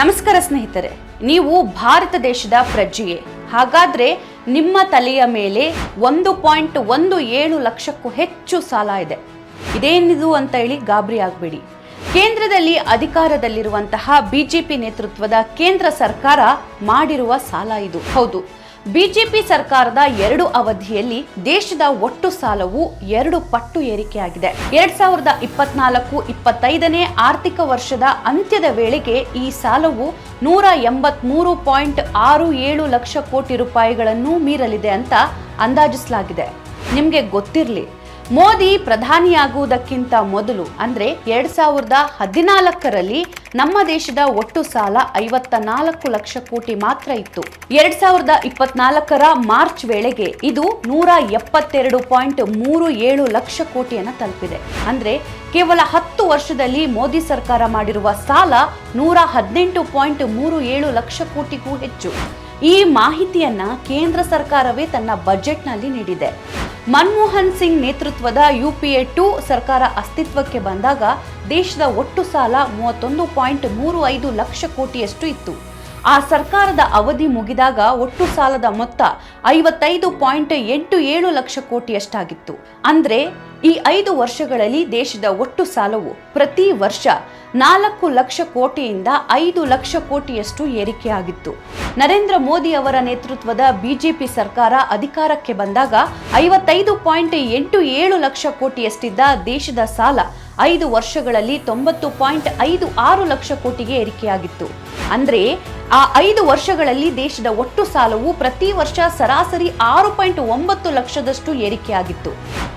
ನಮಸ್ಕಾರ ಸ್ನೇಹಿತರೆ, ನೀವು ಭಾರತ ದೇಶದ ಪ್ರಜೆಯೇ ಹಾಗಾದ್ರೆ ನಿಮ್ಮ ತಲೆಯ ಮೇಲೆ ಒಂದು ಪಾಯಿಂಟ್ ಒಂದು ಏಳು ಲಕ್ಷಕ್ಕೂ ಹೆಚ್ಚು ಸಾಲ ಇದೆ. ಇದೇನಿದು ಅಂತ ಹೇಳಿ ಗಾಬರಿ ಆಗಬೇಡಿ. ಕೇಂದ್ರದಲ್ಲಿ ಅಧಿಕಾರದಲ್ಲಿರುವಂತಹ ಬಿಜೆಪಿ ನೇತೃತ್ವದ ಕೇಂದ್ರ ಸರ್ಕಾರ ಮಾಡಿರುವ ಸಾಲ ಇದು. ಹೌದು. ಬಿಜೆಪಿ ಸರ್ಕಾರದ ಎರಡು ಅವಧಿಯಲ್ಲಿ ದೇಶದ ಒಟ್ಟು ಸಾಲವು ಎರಡು ಪಟ್ಟು ಏರಿಕೆಯಾಗಿದೆ. ಎರಡ್ ಸಾವಿರದ ಇಪ್ಪತ್ನಾಲ್ಕು ಇಪ್ಪತ್ತೈದನೇ ಆರ್ಥಿಕ ವರ್ಷದ ಅಂತ್ಯದ ವೇಳೆಗೆ ಈ ಸಾಲವು ನೂರ ಎಂಬತ್ಮೂರು ಪಾಯಿಂಟ್ ಆರು ಏಳು ಲಕ್ಷ ಕೋಟಿ ರೂಪಾಯಿಗಳನ್ನು ಮೀರಲಿದೆ ಅಂತ ಅಂದಾಜಿಸಲಾಗಿದೆ. ನಿಮಗೆ ಗೊತ್ತಿರಲಿ. ಮೋದಿ ಪ್ರಧಾನಿಯಾಗುವುದಕ್ಕಿಂತ ಮೊದಲು, ಅಂದ್ರೆ ಎರಡ್ ಸಾವಿರದ ಹದಿನಾಲ್ಕರಲ್ಲಿ ನಮ್ಮ ದೇಶದ ಒಟ್ಟು ಸಾಲ ಐವತ್ತ ನಾಲ್ಕು ಲಕ್ಷ ಕೋಟಿ ಮಾತ್ರ ಇತ್ತು. ಎರಡ್ ಸಾವಿರದ ಇಪ್ಪತ್ನಾಲ್ಕರ ಮಾರ್ಚ್ ವೇಳೆಗೆ ಇದು ನೂರ ಎಪ್ಪತ್ತೆರಡು ಪಾಯಿಂಟ್ ಮೂರು ಏಳು ಲಕ್ಷ ಕೋಟಿಯನ್ನು ತಲುಪಿದೆ. ಅಂದ್ರೆ ಕೇವಲ ಹತ್ತು ವರ್ಷದಲ್ಲಿ ಮೋದಿ ಸರ್ಕಾರ ಮಾಡಿರುವ ಸಾಲ ನೂರ ಹದಿನೆಂಟು ಪಾಯಿಂಟ್ ಮೂರು ಏಳು ಲಕ್ಷ ಕೋಟಿಗೂ ಹೆಚ್ಚು. ಈ ಮಾಹಿತಿಯನ್ನ ಕೇಂದ್ರ ಸರ್ಕಾರವೇ ತನ್ನ ಬಜೆಟ್ನಲ್ಲಿ ನೀಡಿದೆ. ಮನಮೋಹನ್ ಸಿಂಗ್ ನೇತೃತ್ವದ ಯು ಪಿ ಎ ಟು ಸರ್ಕಾರ ಅಸ್ತಿತ್ವಕ್ಕೆ ಬಂದಾಗ ದೇಶದ ಒಟ್ಟು ಸಾಲ ಮೂವತ್ತೊಂದು ಪಾಯಿಂಟ್ ಮೂರು ಐದು ಲಕ್ಷ ಕೋಟಿಯಷ್ಟು ಇತ್ತು. ಆ ಸರ್ಕಾರದ ಅವಧಿ ಮುಗಿದಾಗ ಒಟ್ಟು ಸಾಲದ ಮೊತ್ತ ಐವತ್ತೈದು ಪಾಯಿಂಟ್ ಎಂಟು ಏಳು ಲಕ್ಷ ಕೋಟಿಯಷ್ಟಾಗಿತ್ತು. ಅಂದ್ರೆ ಈ ಐದು ವರ್ಷಗಳಲ್ಲಿ ದೇಶದ ಒಟ್ಟು ಸಾಲವು ಪ್ರತಿ ವರ್ಷ ನಾಲ್ಕು ಲಕ್ಷ ಕೋಟಿಯಿಂದ ಐದು ಲಕ್ಷ ಕೋಟಿಯಷ್ಟು ಏರಿಕೆಯಾಗಿತ್ತು. ನರೇಂದ್ರ ಮೋದಿ ಅವರ ನೇತೃತ್ವದ ಬಿಜೆಪಿ ಸರ್ಕಾರ ಅಧಿಕಾರಕ್ಕೆ ಬಂದಾಗ ಐವತ್ತೈದು ಪಾಯಿಂಟ್ ಎಂಟು ಏಳು ಲಕ್ಷ ಕೋಟಿಯಷ್ಟಿದ್ದ ದೇಶದ ಸಾಲ ಐದು ವರ್ಷಗಳಲ್ಲಿ ತೊಂಬತ್ತು ಪಾಯಿಂಟ್ ಐದು ಆರು ಲಕ್ಷ ಕೋಟಿಗೆ ಏರಿಕೆಯಾಗಿತ್ತು. ಅಂದ್ರೆ ಆ ಐದು ವರ್ಷಗಳಲ್ಲಿ ದೇಶದ ಒಟ್ಟು ಸಾಲವು ಪ್ರತಿ ವರ್ಷ ಸರಾಸರಿ ಆರು ಪಾಯಿಂಟ್ ಒಂಬತ್ತು ಲಕ್ಷದಷ್ಟು ಏರಿಕೆಯಾಗಿತ್ತು.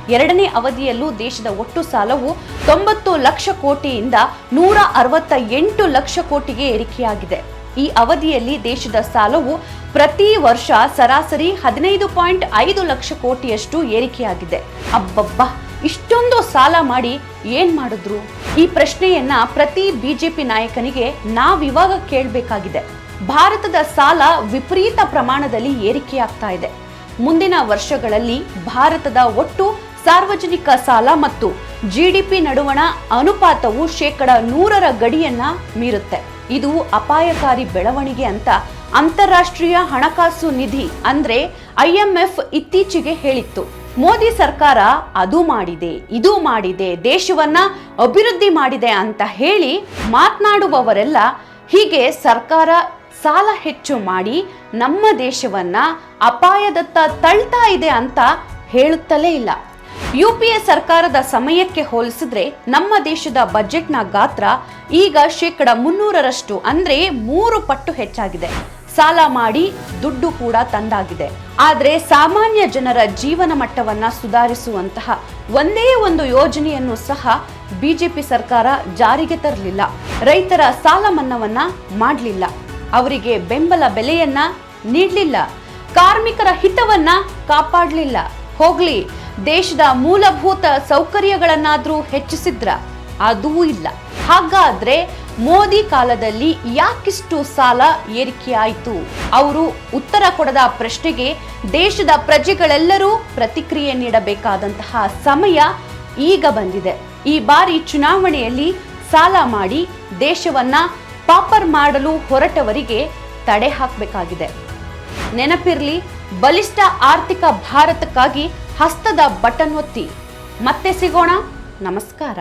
ಎರಡನೇ ಅವಧಿಯಲ್ಲೂ ದೇಶದ ಒಟ್ಟು ಸಾಲವು ತೊಂಬತ್ತು ಲಕ್ಷ ಕೋಟಿಯಿಂದ ನೂರ ಅರವತ್ತ ಎಂಟು ಲಕ್ಷ ಕೋಟಿಗೆ ಏರಿಕೆಯಾಗಿದೆ. ಈ ಅವಧಿಯಲ್ಲಿ ದೇಶದ ಸಾಲವು ಪ್ರತಿ ವರ್ಷ ಸರಾಸರಿ ಹದಿನೈದು ಪಾಯಿಂಟ್ ಐದು ಲಕ್ಷ ಕೋಟಿಯಷ್ಟು ಏರಿಕೆಯಾಗಿದೆ. ಅಬ್ಬಬ್ಬಾ! ಇಷ್ಟೊಂದು ಸಾಲ ಮಾಡಿ ಏನ್ ಮಾಡಿದ್ರು? ಈ ಪ್ರಶ್ನೆಯನ್ನ ಪ್ರತಿ ಬಿಜೆಪಿ ನಾಯಕನಿಗೆ ನಾವಿವಾಗ ಕೇಳಬೇಕಾಗಿದೆ. ಭಾರತದ ಸಾಲ ವಿಪರೀತ ಪ್ರಮಾಣದಲ್ಲಿ ಏರಿಕೆಯಾಗ್ತಾ ಇದೆ. ಮುಂದಿನ ವರ್ಷಗಳಲ್ಲಿ ಭಾರತದ ಒಟ್ಟು ಸಾರ್ವಜನಿಕ ಸಾಲ ಮತ್ತು ಜಿಡಿಪಿ ನಡುವಣ ಅನುಪಾತವು ಶೇಕಡ ನೂರರ ಗಡಿಯನ್ನ ಮೀರುತ್ತೆ. ಇದು ಅಪಾಯಕಾರಿ ಬೆಳವಣಿಗೆ ಅಂತ ಅಂತಾರಾಷ್ಟ್ರೀಯ ಹಣಕಾಸು ನಿಧಿ ಅಂದ್ರೆ ಐಎಂಎಫ್ ಇತ್ತೀಚೆಗೆ ಹೇಳಿತ್ತು. ಮೋದಿ ಸರ್ಕಾರ ಅದು ಮಾಡಿದೆ, ಇದು ಮಾಡಿದೆ, ದೇಶವನ್ನ ಅಭಿವೃದ್ಧಿ ಮಾಡಿದೆ ಅಂತ ಹೇಳಿ ಮಾತನಾಡುವವರೆಲ್ಲ ಹೀಗೆ ಸರ್ಕಾರ ಸಾಲ ಹೆಚ್ಚು ಮಾಡಿ ನಮ್ಮ ದೇಶವನ್ನ ಅಪಾಯದತ್ತ ತಳ್ತಾ ಇದೆ ಅಂತ ಹೇಳುತ್ತಲೇ ಇಲ್ಲ. ಯು ಪಿ ಎ ಸರ್ಕಾರದ ಸಮಯಕ್ಕೆ ಹೋಲಿಸಿದ್ರೆ ನಮ್ಮ ದೇಶದ ಬಜೆಟ್ನ ಗಾತ್ರ ಈಗ ಶೇಕಡ ಮುನ್ನೂರರಷ್ಟು ಅಂದ್ರೆ ಮೂರು ಪಟ್ಟು ಹೆಚ್ಚಾಗಿದೆ. ಸಾಲ ಮಾಡಿ ದುಡ್ಡು ಕೂಡ ತಂದಾಗಿದೆ. ಆದರೆ ಸಾಮಾನ್ಯ ಜನರ ಜೀವನ ಮಟ್ಟವನ್ನ ಸುಧಾರಿಸುವಂತಹ ಒಂದೇ ಒಂದು ಯೋಜನೆಯನ್ನು ಸಹ ಬಿಜೆಪಿ ಸರ್ಕಾರ ಜಾರಿಗೆ ತರಲಿಲ್ಲ. ರೈತರ ಸಾಲ ಮನ್ನಾವನ್ನ ಮಾಡಲಿಲ್ಲ. ಅವರಿಗೆ ಬೆಂಬಲ ಬೆಲೆಯನ್ನ ನೀಡಲಿಲ್ಲ. ಕಾರ್ಮಿಕರ ಹಿತವನ್ನ ಕಾಪಾಡಲಿಲ್ಲ. ಹೋಗ್ಲಿ ದೇಶದ ಮೂಲಭೂತ ಸೌಕರ್ಯಗಳನ್ನಾದರೂ ಹೆಚ್ಚಿಸಿದ್ರ ಅದೂ ಇಲ್ಲ. ಹಾಗಾದ್ರೆ ಮೋದಿ ಕಾಲದಲ್ಲಿ ಯಾಕಿಷ್ಟು ಸಾಲ ಏರಿಕೆಯಾಯಿತು? ಅವರು ಉತ್ತರ ಕೊಡದ ಪ್ರಶ್ನೆಗೆ ದೇಶದ ಪ್ರಜೆಗಳೆಲ್ಲರೂ ಪ್ರತಿಕ್ರಿಯೆ ನೀಡಬೇಕಾದಂತಹ ಸಮಯ ಈಗ ಬಂದಿದೆ. ಈ ಬಾರಿ ಚುನಾವಣೆಯಲ್ಲಿ ಸಾಲ ಮಾಡಿ ದೇಶವನ್ನ ಪಾಪರ್ ಮಾಡಲು ಹೊರಟವರಿಗೆ ತಡೆ ಹಾಕಬೇಕಾಗಿದೆ. ನೆನಪಿರಲಿ, ಬಲಿಷ್ಠ ಆರ್ಥಿಕ ಭಾರತಕ್ಕಾಗಿ ಹಸ್ತದ ಬಟನ್ ಒತ್ತಿ. ಮತ್ತೆ ಸಿಗೋಣ. ನಮಸ್ಕಾರ.